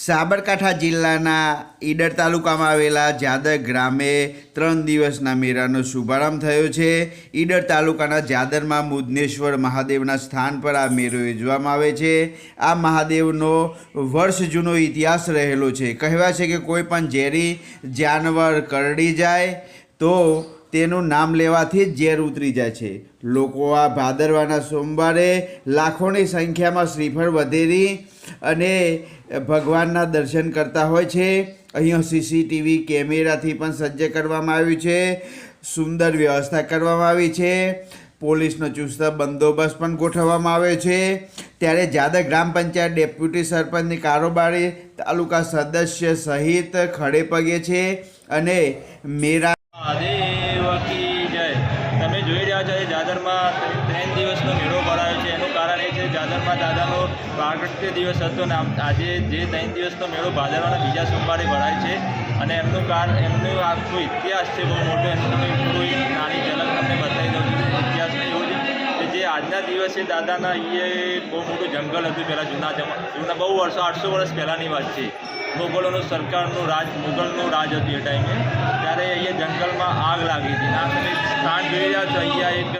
સાબરકાંઠા જિલ્લાના ઈડર તાલુકામાં આવેલા જાદર ગ્રામે ત્રણ દિવસના મેળાનો શુભારંભ થયો છે. ઈડર તાલુકાના જાદરમાં મુદનેશ્વર મહાદેવના સ્થાન પર આ મેળો યોજવામાં આવે છે. આ મહાદેવનો વર્ષ જૂનો ઇતિહાસ રહેલો છે. કહેવાય છે કે કોઈ પણ ઝેરી જાનવર કરડી જાય તો તેનું નામ લેવાથી ઝેર ઉતરી જાય છે. લોકો આ ભાદરવાના સોમવારે લાખોની સંખ્યામાં શ્રીફળ વધેરી અને ભગવાનના દર્શન કરતા હોય છે. અહીંયા સીસીટીવી કેમેરાથી પણ સજ્જ કરવામાં આવ્યું છે. સુંદર વ્યવસ્થા કરવામાં આવી છે. પોલીસનો ચુસ્ત બંદોબસ્ત પણ ગોઠવવામાં આવ્યો છે. ત્યારે જાદવ ગ્રામ પંચાયત ડેપ્યુટી સરપંચની કારોબારી તાલુકા સદસ્ય સહિત ખડે પગે છે અને મેરા તમે જોઈ રહ્યા છો એ દાદરમાં ત્રણ દિવસનો મેળો ભરાયો છે. એનું કારણ એ છે જાદરમાં દાદાનો પ્રાગટ્ય દિવસ હતો ને આજે જે ત્રણ દિવસનો મેળો ભાદરવાના બીજા સોમવારે ભરાય છે અને એમનું કારણ એમનો આખો ઇતિહાસ છે બહુ મોટો એમનો તમે નાની ઝલક તમને બતાવી દઉં છું. ઇતિહાસમાં એવું છે કે જે આજના દિવસે દાદાના એ બહુ મોટું જંગલ હતું પહેલાં જૂના જમા, જૂના બહુ વર્ષો, આઠસો વર્ષ પહેલાંની વાત છે. મોગલોનું સરકારનું રાજ, મુગલનું રાજ હતું એ ટાઈમે. ત્યારે અહીંયા જંગલમાં આગ લાગી હતી. આ સ્થાન જોઈ રહ્યા એક